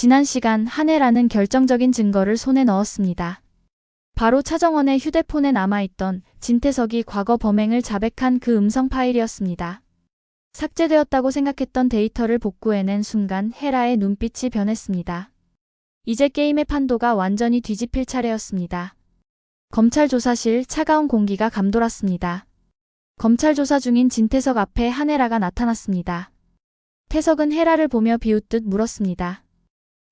지난 시간 한혜라는 결정적인 증거를 손에 넣었습니다. 바로 차정원의 휴대폰에 남아있던 진태석이 과거 범행을 자백한 그 음성 파일이었습니다. 삭제되었다고 생각했던 데이터를 복구해낸 순간 헤라의 눈빛이 변했습니다. 이제 게임의 판도가 완전히 뒤집힐 차례였습니다. 검찰 조사실 차가운 공기가 감돌았습니다. 검찰 조사 중인 진태석 앞에 한혜라가 나타났습니다. 태석은 헤라를 보며 비웃듯 물었습니다.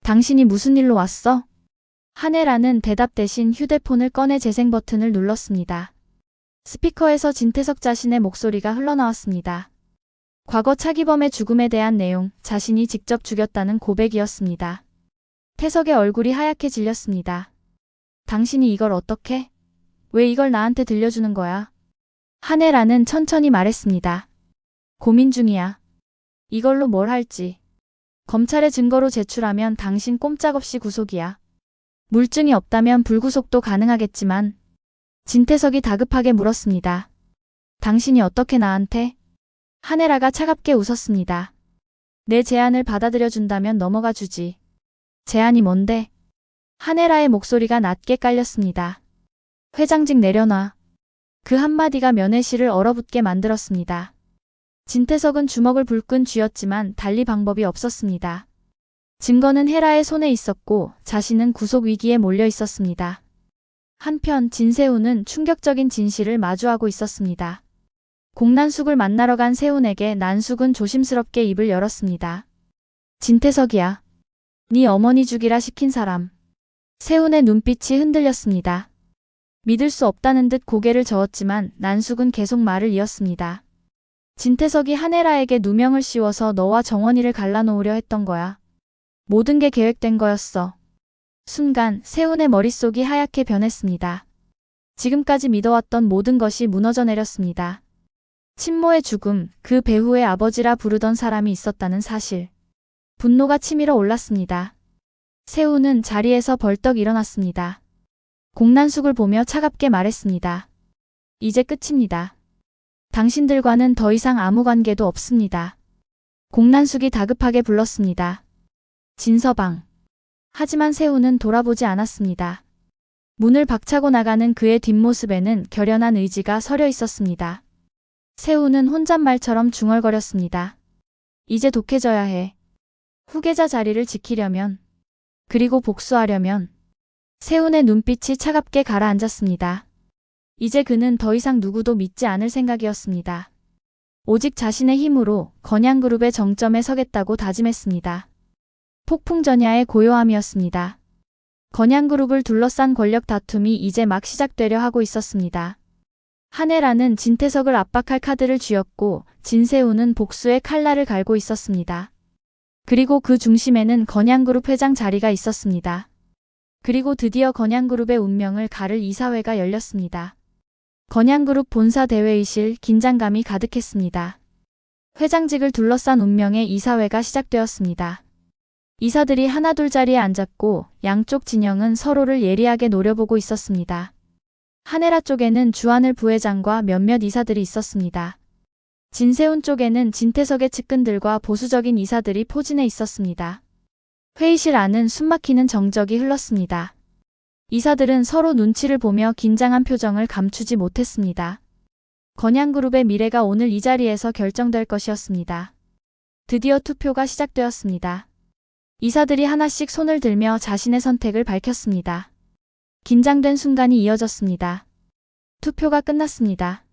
당신이 무슨 일로 왔어? 한혜라는 대답 대신 휴대폰을 꺼내 재생 버튼을 눌렀습니다. 스피커에서 진태석 자신의 목소리가 흘러나왔습니다. 과거 차기범의 죽음에 대한 내용, 자신이 직접 죽였다는 고백이었습니다. 태석의 얼굴이 하얗게 질렸습니다. 당신이 이걸 어떻게? 왜 이걸 나한테 들려주는 거야? 한혜라는 천천히 말했습니다. 고민 중이야. 이걸로 뭘 할지. 검찰의 증거로 제출하면 당신 꼼짝없이 구속이야. 물증이 없다면 불구속도 가능하겠지만 진태석이 다급하게 물었습니다. 당신이 어떻게 나한테? 한혜라가 차갑게 웃었습니다. 내 제안을 받아들여 준다면 넘어가 주지. 제안이 뭔데? 한혜라의 목소리가 낮게 깔렸습니다. 회장직 내려놔. 그 한마디가 면회실을 얼어붙게 만들었습니다. 진태석은 주먹을 불끈 쥐었지만 달리 방법이 없었습니다. 증거는 헤라의 손에 있었고 자신은 구속 위기에 몰려 있었습니다. 한편 진세훈은 충격적인 진실을 마주하고 있었습니다. 공난숙을 만나러 간 세훈에게 난숙은 조심스럽게 입을 열었습니다. 진태석이야. 네 어머니 죽이라 시킨 사람. 세훈의 눈빛이 흔들렸습니다. 믿을 수 없다는 듯 고개를 저었지만 난숙은 계속 말을 이었습니다. 진태석이 한혜라에게 누명을 씌워서 너와 정원이를 갈라놓으려 했던 거야. 모든 게 계획된 거였어. 순간 세훈의 머릿속이 하얗게 변했습니다. 지금까지 믿어왔던 모든 것이 무너져 내렸습니다. 친모의 죽음, 그 배후의 아버지라 부르던 사람이 있었다는 사실. 분노가 치밀어 올랐습니다. 세훈은 자리에서 벌떡 일어났습니다. 공난숙을 보며 차갑게 말했습니다. 이제 끝입니다. 당신들과는 더 이상 아무 관계도 없습니다. 공난숙이 다급하게 불렀습니다. 진서방. 하지만 세훈은 돌아보지 않았습니다. 문을 박차고 나가는 그의 뒷모습에는 결연한 의지가 서려 있었습니다. 세훈은 혼잣말처럼 중얼거렸습니다. 이제 독해져야 해. 후계자 자리를 지키려면, 그리고 복수하려면, 세훈의 눈빛이 차갑게 가라앉았습니다. 이제 그는 더 이상 누구도 믿지 않을 생각이었습니다. 오직 자신의 힘으로 건양그룹의 정점에 서겠다고 다짐했습니다. 폭풍전야의 고요함이었습니다. 건양그룹을 둘러싼 권력 다툼이 이제 막 시작되려 하고 있었습니다. 한혜라는 진태석을 압박할 카드를 쥐었고 진세우는 복수의 칼날을 갈고 있었습니다. 그리고 그 중심에는 건양그룹 회장 자리가 있었습니다. 그리고 드디어 건양그룹의 운명을 가를 이사회가 열렸습니다. 건양그룹 본사 대회의실 긴장감이 가득했습니다. 회장직을 둘러싼 운명의 이사회가 시작되었습니다. 이사들이 하나둘 자리에 앉았고 양쪽 진영은 서로를 예리하게 노려보고 있었습니다. 한혜라 쪽에는 주한을 부회장과 몇몇 이사들이 있었습니다. 진세훈 쪽에는 진태석의 측근들과 보수적인 이사들이 포진해 있었습니다. 회의실 안은 숨막히는 정적이 흘렀습니다. 이사들은 서로 눈치를 보며 긴장한 표정을 감추지 못했습니다. 건양그룹의 미래가 오늘 이 자리에서 결정될 것이었습니다. 드디어 투표가 시작되었습니다. 이사들이 하나씩 손을 들며 자신의 선택을 밝혔습니다. 긴장된 순간이 이어졌습니다. 투표가 끝났습니다.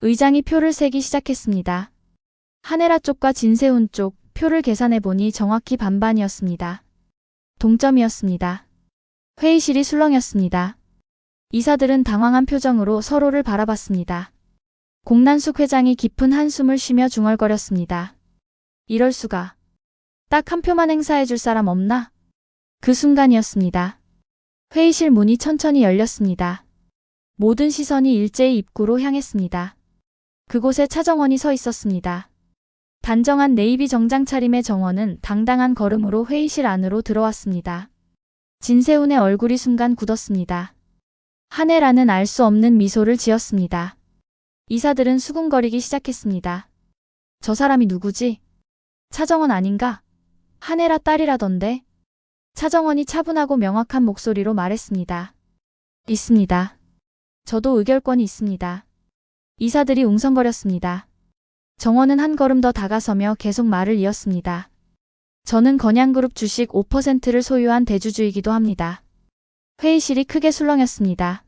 의장이 표를 세기 시작했습니다. 한혜라 쪽과 진세훈 쪽 표를 계산해보니 정확히 반반이었습니다. 동점이었습니다. 회의실이 술렁였습니다. 이사들은 당황한 표정으로 서로를 바라봤습니다. 공난숙 회장이 깊은 한숨을 쉬며 중얼거렸습니다. 이럴 수가. 딱 한 표만 행사해줄 사람 없나? 그 순간이었습니다. 회의실 문이 천천히 열렸습니다. 모든 시선이 일제히 입구로 향했습니다. 그곳에 차정원이 서 있었습니다. 단정한 네이비 정장 차림의 정원은 당당한 걸음으로 회의실 안으로 들어왔습니다. 진세훈의 얼굴이 순간 굳었습니다. 한혜라는 알 수 없는 미소를 지었습니다. 이사들은 수군거리기 시작했습니다. 저 사람이 누구지? 차정원 아닌가? 한혜라 딸이라던데? 차정원이 차분하고 명확한 목소리로 말했습니다. 있습니다. 저도 의결권이 있습니다. 이사들이 웅성거렸습니다. 정원은 한 걸음 더 다가서며 계속 말을 이었습니다. 저는 건양그룹 주식 5%를 소유한 대주주이기도 합니다. 회의실이 크게 술렁였습니다.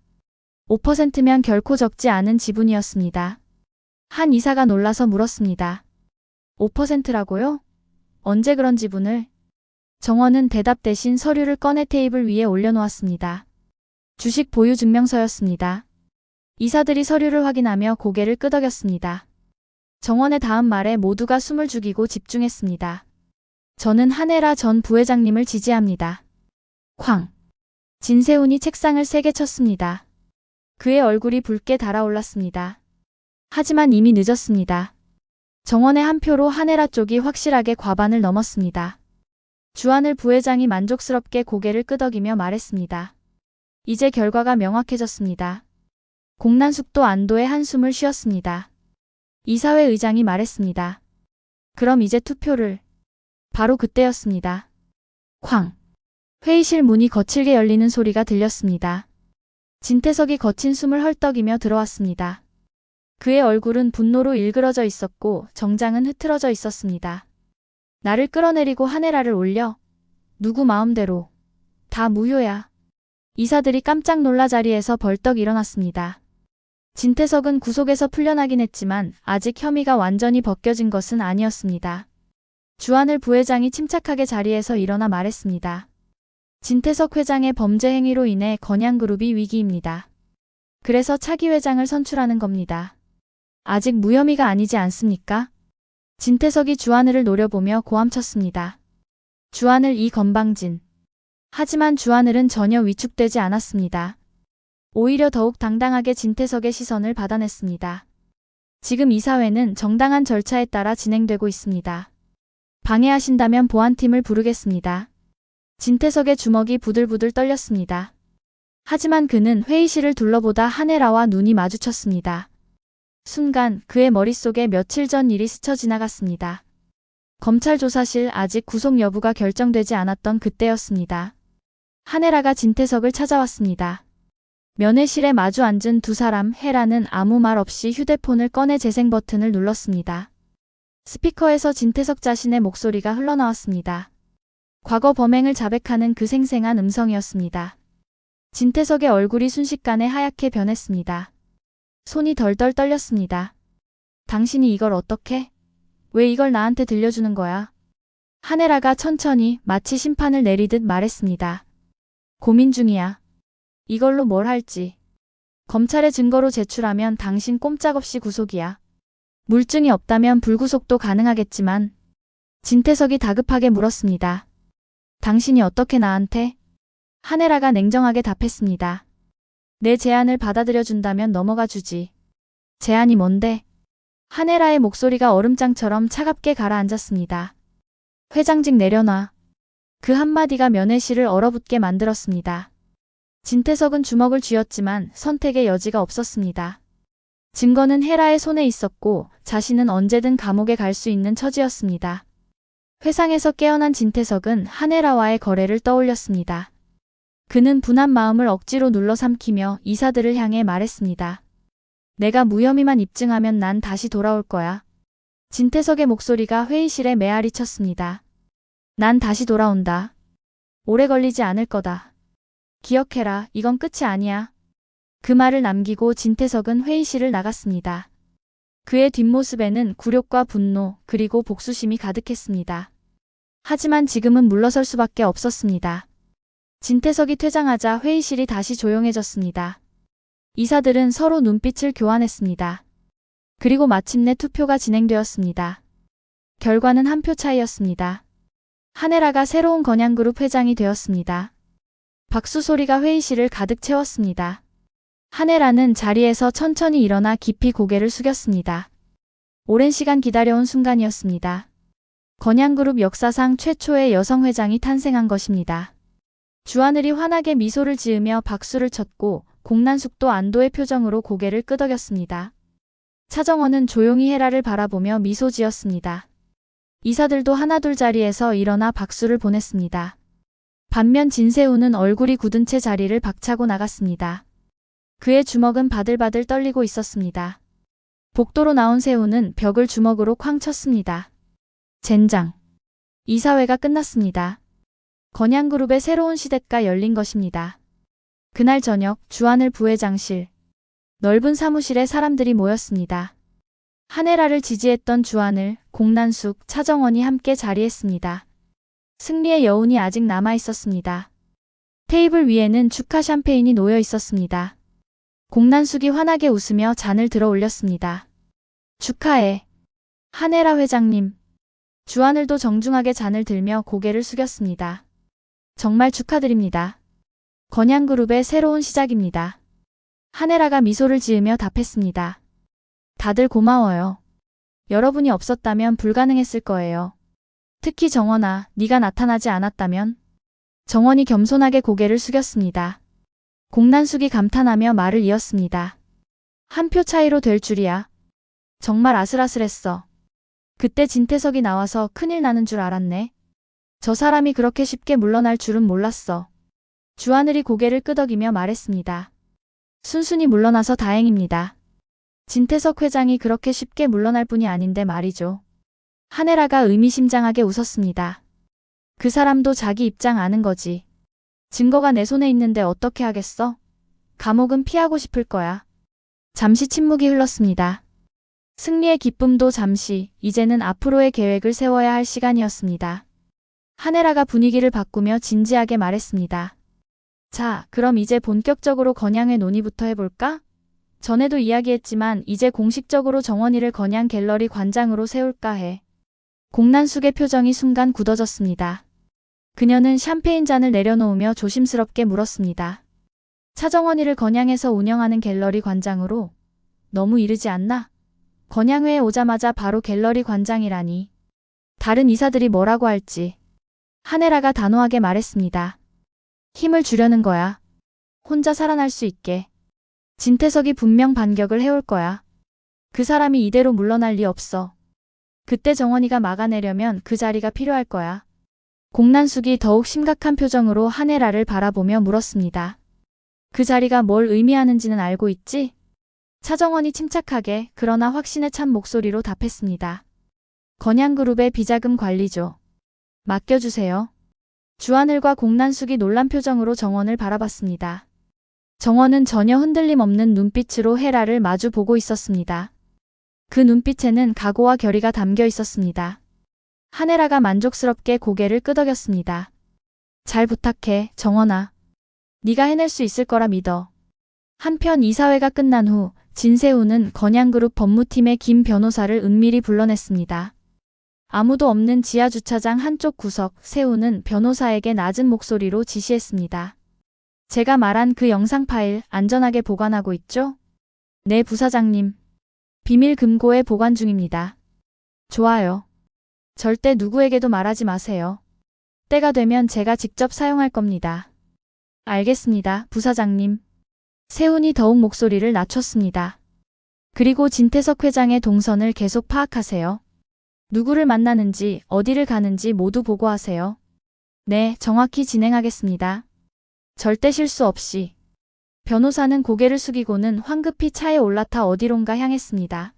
5%면 결코 적지 않은 지분이었습니다. 한 이사가 놀라서 물었습니다. 5%라고요? 언제 그런 지분을? 정원은 대답 대신 서류를 꺼내 테이블 위에 올려놓았습니다. 주식 보유 증명서였습니다. 이사들이 서류를 확인하며 고개를 끄덕였습니다. 정원의 다음 말에 모두가 숨을 죽이고 집중했습니다. 저는 한혜라 전 부회장님을 지지합니다. 쾅. 진세훈이 책상을 세게 쳤습니다. 그의 얼굴이 붉게 달아올랐습니다. 하지만 이미 늦었습니다. 정원의 한 표로 한혜라 쪽이 확실하게 과반을 넘었습니다. 주한을 부회장이 만족스럽게 고개를 끄덕이며 말했습니다. 이제 결과가 명확해졌습니다. 공난숙도 안도의 한숨을 쉬었습니다. 이사회 의장이 말했습니다. 그럼 이제 투표를. 바로 그때였습니다. 쾅. 회의실 문이 거칠게 열리는 소리가 들렸습니다. 진태석이 거친 숨을 헐떡이며 들어왔습니다. 그의 얼굴은 분노로 일그러져 있었고 정장은 흐트러져 있었습니다. 나를 끌어내리고 하네라를 올려. 누구 마음대로. 다 무효야. 이사들이 깜짝 놀라 자리에서 벌떡 일어났습니다. 진태석은 구속에서 풀려나긴 했지만 아직 혐의가 완전히 벗겨진 것은 아니었습니다. 주한을 부회장이 침착하게 자리에서 일어나 말했습니다. 진태석 회장의 범죄 행위로 인해 건양그룹이 위기입니다. 그래서 차기 회장을 선출하는 겁니다. 아직 무혐의가 아니지 않습니까? 진태석이 주하늘을 노려보며 고함쳤습니다. 주하늘 이 건방진. 하지만 주하늘은 전혀 위축되지 않았습니다. 오히려 더욱 당당하게 진태석의 시선을 받아냈습니다. 지금 이 사회는 정당한 절차에 따라 진행되고 있습니다. 방해하신다면 보안팀을 부르겠습니다. 진태석의 주먹이 부들부들 떨렸습니다. 하지만 그는 회의실을 둘러보다 하네라와 눈이 마주쳤습니다. 순간 그의 머릿속에 며칠 전 일이 스쳐 지나갔습니다. 검찰 조사실 아직 구속 여부가 결정되지 않았던 그때였습니다. 하네라가 진태석을 찾아왔습니다. 면회실에 마주 앉은 두 사람 헤라는 아무 말 없이 휴대폰을 꺼내 재생 버튼을 눌렀습니다. 스피커에서 진태석 자신의 목소리가 흘러나왔습니다. 과거 범행을 자백하는 그 생생한 음성이었습니다. 진태석의 얼굴이 순식간에 하얗게 변했습니다. 손이 덜덜 떨렸습니다. 당신이 이걸 어떻게? 왜 이걸 나한테 들려주는 거야? 하네라가 천천히 마치 심판을 내리듯 말했습니다. 고민 중이야. 이걸로 뭘 할지. 검찰에 증거로 제출하면 당신 꼼짝없이 구속이야. 물증이 없다면 불구속도 가능하겠지만 진태석이 다급하게 물었습니다. 당신이 어떻게 나한테? 하네라가 냉정하게 답했습니다. 내 제안을 받아들여 준다면 넘어가 주지. 제안이 뭔데? 하네라의 목소리가 얼음장처럼 차갑게 가라앉았습니다. 회장직 내려놔. 그 한마디가 면회실을 얼어붙게 만들었습니다. 진태석은 주먹을 쥐었지만 선택의 여지가 없었습니다. 증거는 헤라의 손에 있었고 자신은 언제든 감옥에 갈 수 있는 처지였습니다. 회상에서 깨어난 진태석은 하네라와의 거래를 떠올렸습니다. 그는 분한 마음을 억지로 눌러 삼키며 이사들을 향해 말했습니다. 내가 무혐의만 입증하면 난 다시 돌아올 거야. 진태석의 목소리가 회의실에 메아리 쳤습니다. 난 다시 돌아온다. 오래 걸리지 않을 거다. 기억해라, 이건 끝이 아니야. 그 말을 남기고 진태석은 회의실을 나갔습니다. 그의 뒷모습에는 굴욕과 분노, 그리고 복수심이 가득했습니다. 하지만 지금은 물러설 수밖에 없었습니다. 진태석이 퇴장하자 회의실이 다시 조용해졌습니다. 이사들은 서로 눈빛을 교환했습니다. 그리고 마침내 투표가 진행되었습니다. 결과는 한 표 차이였습니다. 하네라가 새로운 건양그룹 회장이 되었습니다. 박수 소리가 회의실을 가득 채웠습니다. 하네라는 자리에서 천천히 일어나 깊이 고개를 숙였습니다. 오랜 시간 기다려온 순간이었습니다. 건양그룹 역사상 최초의 여성 회장이 탄생한 것입니다. 주하늘이 환하게 미소를 지으며 박수를 쳤고 공난숙도 안도의 표정으로 고개를 끄덕였습니다. 차정원은 조용히 헤라를 바라보며 미소 지었습니다. 이사들도 하나둘 자리에서 일어나 박수를 보냈습니다. 반면 진세우는 얼굴이 굳은 채 자리를 박차고 나갔습니다. 그의 주먹은 바들바들 떨리고 있었습니다. 복도로 나온 세우는 벽을 주먹으로 쾅 쳤습니다. 젠장. 이사회가 끝났습니다. 건양그룹의 새로운 시대가 열린 것입니다. 그날 저녁 주하늘 부회장실. 넓은 사무실에 사람들이 모였습니다. 한혜라를 지지했던 주하늘, 공난숙, 차정원이 함께 자리했습니다. 승리의 여운이 아직 남아 있었습니다. 테이블 위에는 축하 샴페인이 놓여 있었습니다. 공난숙이 환하게 웃으며 잔을 들어 올렸습니다. 축하해. 한혜라 회장님. 주하늘도 정중하게 잔을 들며 고개를 숙였습니다. 정말 축하드립니다. 건양그룹의 새로운 시작입니다. 한혜라가 미소를 지으며 답했습니다. 다들 고마워요. 여러분이 없었다면 불가능했을 거예요. 특히 정원아, 네가 나타나지 않았다면? 정원이 겸손하게 고개를 숙였습니다. 공난숙이 감탄하며 말을 이었습니다. 한 표 차이로 될 줄이야. 정말 아슬아슬했어. 그때 진태석이 나와서 큰일 나는 줄 알았네. 저 사람이 그렇게 쉽게 물러날 줄은 몰랐어. 주하늘이 고개를 끄덕이며 말했습니다. 순순히 물러나서 다행입니다. 진태석 회장이 그렇게 쉽게 물러날 뿐이 아닌데 말이죠. 한혜라가 의미심장하게 웃었습니다. 그 사람도 자기 입장 아는 거지. 증거가 내 손에 있는데 어떻게 하겠어? 감옥은 피하고 싶을 거야. 잠시 침묵이 흘렀습니다. 승리의 기쁨도 잠시, 이제는 앞으로의 계획을 세워야 할 시간이었습니다. 한혜라가 분위기를 바꾸며 진지하게 말했습니다. 자, 그럼 이제 본격적으로 건양의 논의부터 해볼까? 전에도 이야기했지만 이제 공식적으로 정원이를 건양 갤러리 관장으로 세울까 해. 공난숙의 표정이 순간 굳어졌습니다. 그녀는 샴페인 잔을 내려놓으며 조심스럽게 물었습니다. 차정원이를 건양에서 운영하는 갤러리 관장으로 너무 이르지 않나? 건양회에 오자마자 바로 갤러리 관장이라니. 다른 이사들이 뭐라고 할지. 한혜라가 단호하게 말했습니다. 힘을 주려는 거야. 혼자 살아날 수 있게. 진태석이 분명 반격을 해올 거야. 그 사람이 이대로 물러날 리 없어. 그때 정원이가 막아내려면 그 자리가 필요할 거야. 공난숙이 더욱 심각한 표정으로 한혜라를 바라보며 물었습니다. 그 자리가 뭘 의미하는지는 알고 있지? 차정원이 침착하게 그러나 확신에 찬 목소리로 답했습니다. 건양그룹의 비자금 관리죠. 맡겨주세요. 주하늘과 공난숙이 놀란 표정으로 정원을 바라봤습니다. 정원은 전혀 흔들림 없는 눈빛으로 헤라를 마주 보고 있었습니다. 그 눈빛에는 각오와 결의가 담겨 있었습니다. 한혜라가 만족스럽게 고개를 끄덕였습니다. 잘 부탁해, 정원아. 네가 해낼 수 있을 거라 믿어. 한편 이사회가 끝난 후 진세우는 건양그룹 법무팀의 김 변호사를 은밀히 불러냈습니다. 아무도 없는 지하 주차장 한쪽 구석 세우는 변호사에게 낮은 목소리로 지시했습니다. 제가 말한 그 영상 파일 안전하게 보관하고 있죠? 네, 부사장님. 비밀 금고에 보관 중입니다. 좋아요. 절대 누구에게도 말하지 마세요. 때가 되면 제가 직접 사용할 겁니다. 알겠습니다, 부사장님. 세훈이 더욱 목소리를 낮췄습니다. 그리고 진태석 회장의 동선을 계속 파악하세요. 누구를 만나는지, 어디를 가는지 모두 보고하세요. 네, 정확히 진행하겠습니다. 절대 실수 없이. 변호사는 고개를 숙이고는 황급히 차에 올라타 어디론가 향했습니다.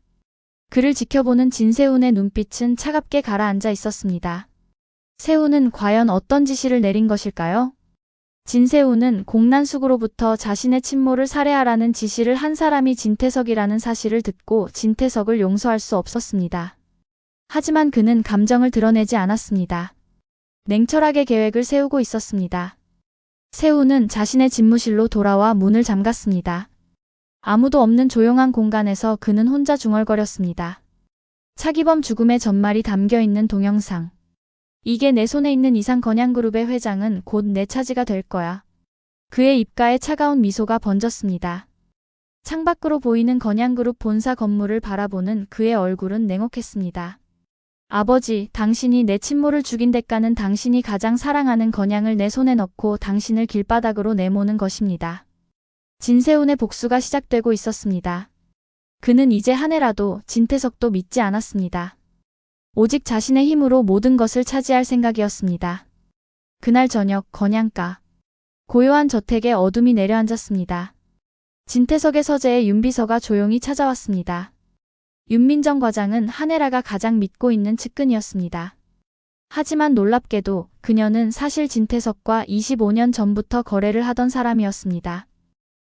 그를 지켜보는 진세훈의 눈빛은 차갑게 가라앉아 있었습니다. 세훈은 과연 어떤 지시를 내린 것일까요? 진세훈은 공난숙으로부터 자신의 친모를 살해하라는 지시를 한 사람이 진태석이라는 사실을 듣고 진태석을 용서할 수 없었습니다. 하지만 그는 감정을 드러내지 않았습니다. 냉철하게 계획을 세우고 있었습니다. 세훈은 자신의 집무실로 돌아와 문을 잠갔습니다. 아무도 없는 조용한 공간에서 그는 혼자 중얼거렸습니다. 차기범 죽음의 전말이 담겨 있는 동영상. 이게 내 손에 있는 이상 건양그룹의 회장은 곧 내 차지가 될 거야. 그의 입가에 차가운 미소가 번졌습니다. 창밖으로 보이는 건양그룹 본사 건물을 바라보는 그의 얼굴은 냉혹했습니다. 아버지, 당신이 내 친모를 죽인 대가는 당신이 가장 사랑하는 건양을 내 손에 넣고 당신을 길바닥으로 내모는 것입니다. 진세훈의 복수가 시작되고 있었습니다. 그는 이제 한 해라도 진태석도 믿지 않았습니다. 오직 자신의 힘으로 모든 것을 차지할 생각이었습니다. 그날 저녁 건양가. 고요한 저택에 어둠이 내려앉았습니다. 진태석의 서재에 윤비서가 조용히 찾아왔습니다. 윤민정 과장은 한혜라가 가장 믿고 있는 측근이었습니다. 하지만 놀랍게도 그녀는 사실 진태석과 25년 전부터 거래를 하던 사람이었습니다.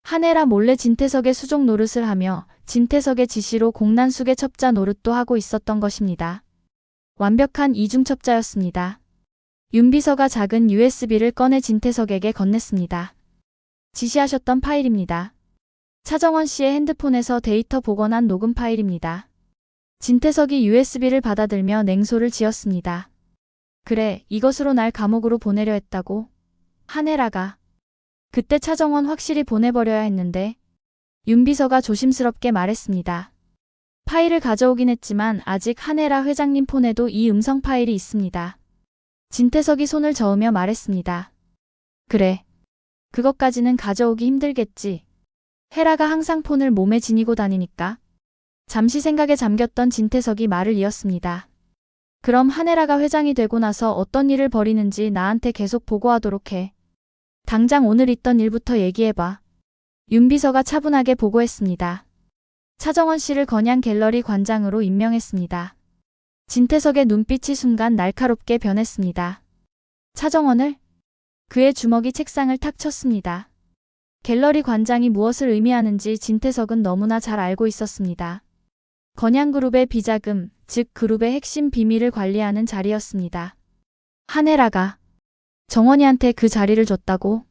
한혜라 몰래 진태석의 수족 노릇을 하며 진태석의 지시로 공난숙의 첩자 노릇도 하고 있었던 것입니다. 완벽한 이중첩자였습니다. 윤비서가 작은 USB를 꺼내 진태석에게 건넸습니다. 지시하셨던 파일입니다. 차정원 씨의 핸드폰에서 데이터 복원한 녹음 파일입니다. 진태석이 USB를 받아들며 냉소를 지었습니다. 그래, 이것으로 날 감옥으로 보내려 했다고? 한혜라가. 그때 차정원 확실히 보내버려야 했는데. 윤 비서가 조심스럽게 말했습니다. 파일을 가져오긴 했지만 아직 한혜라 회장님 폰에도 이 음성 파일이 있습니다. 진태석이 손을 저으며 말했습니다. 그래. 그것까지는 가져오기 힘들겠지. 헤라가 항상 폰을 몸에 지니고 다니니까. 잠시 생각에 잠겼던 진태석이 말을 이었습니다. 그럼 한혜라가 회장이 되고 나서 어떤 일을 벌이는지 나한테 계속 보고하도록 해. 당장 오늘 있던 일부터 얘기해봐. 윤 비서가 차분하게 보고했습니다. 차정원 씨를 건양 갤러리 관장으로 임명했습니다. 진태석의 눈빛이 순간 날카롭게 변했습니다. 차정원을? 그의 주먹이 책상을 탁 쳤습니다. 갤러리 관장이 무엇을 의미하는지 진태석은 너무나 잘 알고 있었습니다. 건양그룹의 비자금, 즉 그룹의 핵심 비밀을 관리하는 자리였습니다. 한혜라가 정원이한테 그 자리를 줬다고?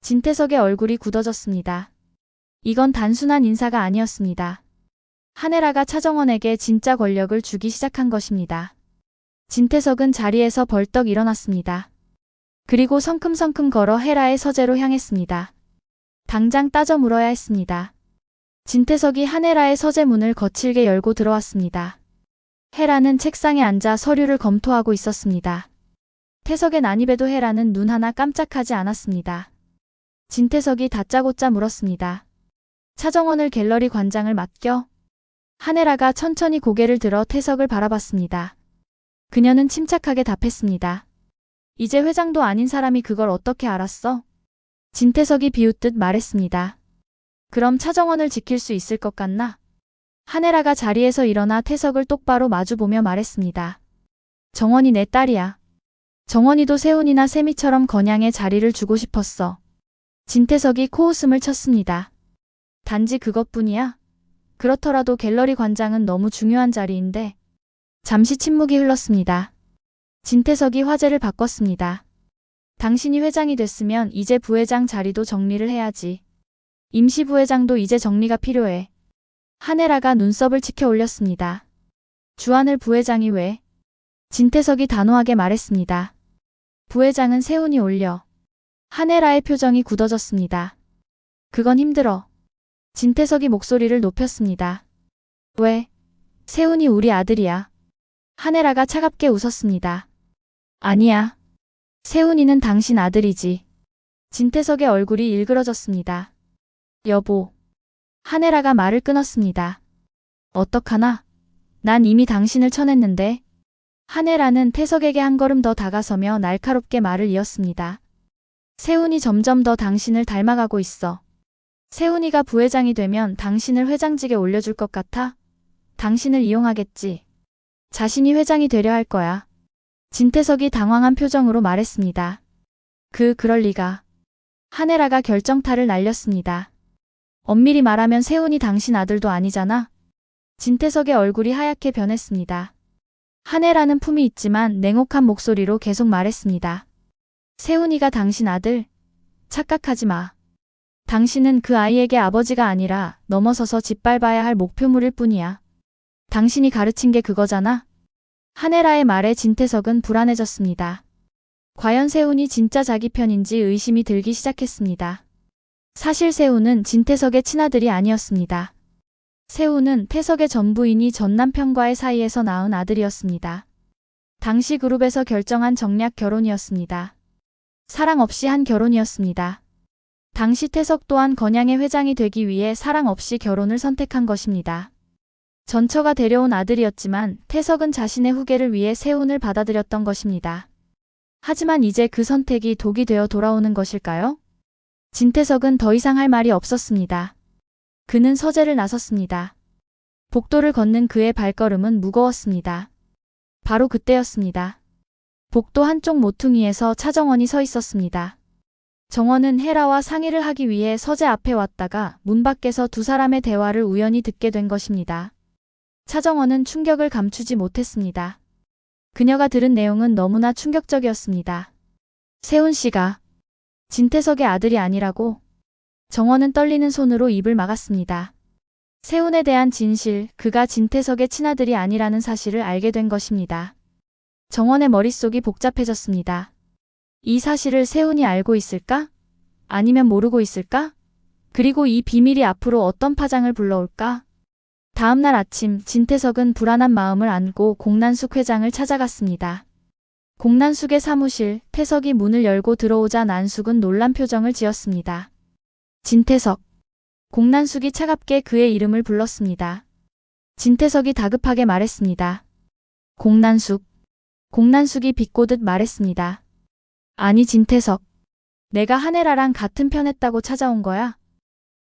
진태석의 얼굴이 굳어졌습니다. 이건 단순한 인사가 아니었습니다. 한혜라가 차정원에게 진짜 권력을 주기 시작한 것입니다. 진태석은 자리에서 벌떡 일어났습니다. 그리고 성큼성큼 걸어 헤라의 서재로 향했습니다. 당장 따져 물어야 했습니다. 진태석이 한혜라의 서재 문을 거칠게 열고 들어왔습니다. 헤라는 책상에 앉아 서류를 검토하고 있었습니다. 태석의 난입에도 헤라는 눈 하나 깜짝하지 않았습니다. 진태석이 다짜고짜 물었습니다. 차정원을 갤러리 관장을 맡겨? 한혜라가 천천히 고개를 들어 태석을 바라봤습니다. 그녀는 침착하게 답했습니다. 이제 회장도 아닌 사람이 그걸 어떻게 알았어? 진태석이 비웃듯 말했습니다. 그럼 차정원을 지킬 수 있을 것 같나? 한혜라가 자리에서 일어나 태석을 똑바로 마주보며 말했습니다. 정원이 내 딸이야. 정원이도 세훈이나 세미처럼 건양에 자리를 주고 싶었어. 진태석이 코웃음을 쳤습니다. 단지 그것뿐이야? 그렇더라도 갤러리 관장은 너무 중요한 자리인데. 잠시 침묵이 흘렀습니다. 진태석이 화제를 바꿨습니다. 당신이 회장이 됐으면 이제 부회장 자리도 정리를 해야지. 임시 부회장도 이제 정리가 필요해. 한혜라가 눈썹을 치켜 올렸습니다. 주한을 부회장이 왜? 진태석이 단호하게 말했습니다. 부회장은 세훈이 올려. 한혜라의 표정이 굳어졌습니다. 그건 힘들어. 진태석이 목소리를 높였습니다. 왜? 세훈이 우리 아들이야. 한혜라가 차갑게 웃었습니다. 아니야. 세훈이는 당신 아들이지. 진태석의 얼굴이 일그러졌습니다. 여보. 한혜라가 말을 끊었습니다. 어떡하나? 난 이미 당신을 쳐냈는데. 한혜라는 태석에게 한 걸음 더 다가서며 날카롭게 말을 이었습니다. 세훈이 점점 더 당신을 닮아가고 있어. 세훈이가 부회장이 되면 당신을 회장직에 올려줄 것 같아? 당신을 이용하겠지. 자신이 회장이 되려 할 거야. 진태석이 당황한 표정으로 말했습니다. 그, 그럴 리가. 한혜라가 결정타를 날렸습니다. 엄밀히 말하면 세훈이 당신 아들도 아니잖아. 진태석의 얼굴이 하얗게 변했습니다. 한혜라는 품이 있지만 냉혹한 목소리로 계속 말했습니다. 세훈이가 당신 아들? 착각하지 마. 당신은 그 아이에게 아버지가 아니라 넘어서서 짓밟아야 할 목표물일 뿐이야. 당신이 가르친 게 그거잖아? 한혜라의 말에 진태석은 불안해졌습니다. 과연 세훈이 진짜 자기 편인지 의심이 들기 시작했습니다. 사실 세훈은 진태석의 친아들이 아니었습니다. 세훈은 태석의 전부인이 전 남편과의 사이에서 낳은 아들이었습니다. 당시 그룹에서 결정한 정략 결혼이었습니다. 사랑 없이 한 결혼이었습니다. 당시 태석 또한 건양의 회장이 되기 위해 사랑 없이 결혼을 선택한 것입니다. 전처가 데려온 아들이었지만 태석은 자신의 후계를 위해 세훈을 받아들였던 것입니다. 하지만 이제 그 선택이 독이 되어 돌아오는 것일까요? 진태석은 더 이상 할 말이 없었습니다. 그는 서재를 나섰습니다. 복도를 걷는 그의 발걸음은 무거웠습니다. 바로 그때였습니다. 복도 한쪽 모퉁이에서 차정원이 서 있었습니다. 정원은 헤라와 상의를 하기 위해 서재 앞에 왔다가 문 밖에서 두 사람의 대화를 우연히 듣게 된 것입니다. 차정원은 충격을 감추지 못했습니다. 그녀가 들은 내용은 너무나 충격적이었습니다. 세훈 씨가 진태석의 아들이 아니라고 정원은 떨리는 손으로 입을 막았습니다. 세훈에 대한 진실, 그가 진태석의 친아들이 아니라는 사실을 알게 된 것입니다. 정원의 머릿속이 복잡해졌습니다. 이 사실을 세훈이 알고 있을까? 아니면 모르고 있을까? 그리고 이 비밀이 앞으로 어떤 파장을 불러올까? 다음날 아침 진태석은 불안한 마음을 안고 공난숙 회장을 찾아갔습니다. 공난숙의 사무실, 태석이 문을 열고 들어오자 난숙은 놀란 표정을 지었습니다. 진태석. 공난숙이 차갑게 그의 이름을 불렀습니다. 진태석이 다급하게 말했습니다. 공난숙. 공난숙이 비꼬듯 말했습니다. 아니 진태석. 내가 하네라랑 같은 편 했다고 찾아온 거야?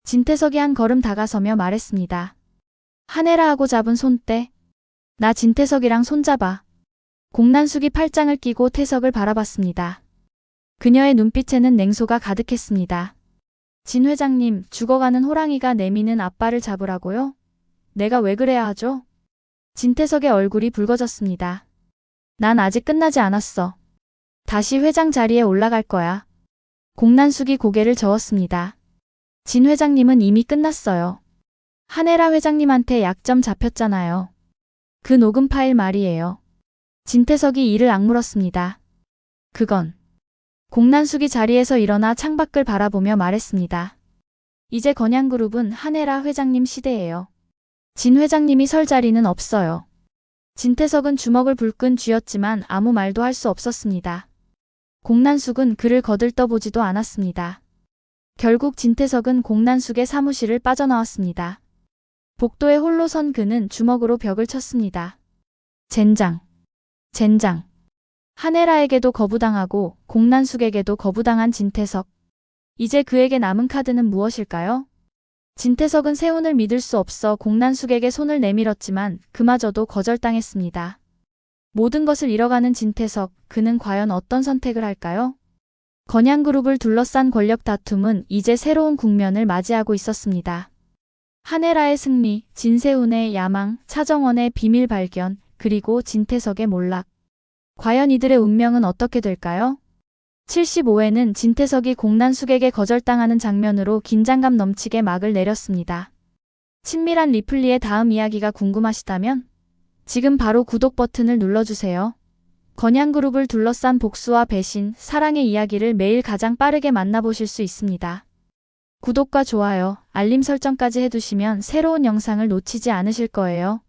진태석이 한 걸음 다가서며 말했습니다. 하네라하고 잡은 손때. 나 진태석이랑 손잡아. 공난숙이 팔짱을 끼고 태석을 바라봤습니다. 그녀의 눈빛에는 냉소가 가득했습니다. 진 회장님, 죽어가는 호랑이가 내미는 아빠를 잡으라고요? 내가 왜 그래야 하죠? 진태석의 얼굴이 붉어졌습니다. 난 아직 끝나지 않았어. 다시 회장 자리에 올라갈 거야. 공난숙이 고개를 저었습니다. 진 회장님은 이미 끝났어요. 하네라 회장님한테 약점 잡혔잖아요. 그 녹음 파일 말이에요. 진태석이 이를 악물었습니다. 그건 공난숙이 자리에서 일어나 창밖을 바라보며 말했습니다. 이제 건양그룹은 하네라 회장님 시대예요. 진 회장님이 설 자리는 없어요. 진태석은 주먹을 불끈 쥐었지만 아무 말도 할 수 없었습니다. 공난숙은 그를 거들떠보지도 않았습니다. 결국 진태석은 공난숙의 사무실을 빠져나왔습니다. 복도에 홀로 선 그는 주먹으로 벽을 쳤습니다. 젠장. 젠장. 하네라에게도 거부당하고 공난숙에게도 거부당한 진태석. 이제 그에게 남은 카드는 무엇일까요? 진태석은 세훈을 믿을 수 없어 공난숙에게 손을 내밀었지만 그마저도 거절당했습니다. 모든 것을 잃어가는 진태석, 그는 과연 어떤 선택을 할까요? 건양그룹을 둘러싼 권력 다툼은 이제 새로운 국면을 맞이하고 있었습니다. 하네라의 승리, 진세훈의 야망, 차정원의 비밀 발견, 그리고 진태석의 몰락. 과연 이들의 운명은 어떻게 될까요? 75회는 진태석이 공난숙에게 거절당하는 장면으로 긴장감 넘치게 막을 내렸습니다. 친밀한 리플리의 다음 이야기가 궁금하시다면 지금 바로 구독 버튼을 눌러주세요. 건양그룹을 둘러싼 복수와 배신, 사랑의 이야기를 매일 가장 빠르게 만나보실 수 있습니다. 구독과 좋아요, 알림 설정까지 해두시면 새로운 영상을 놓치지 않으실 거예요.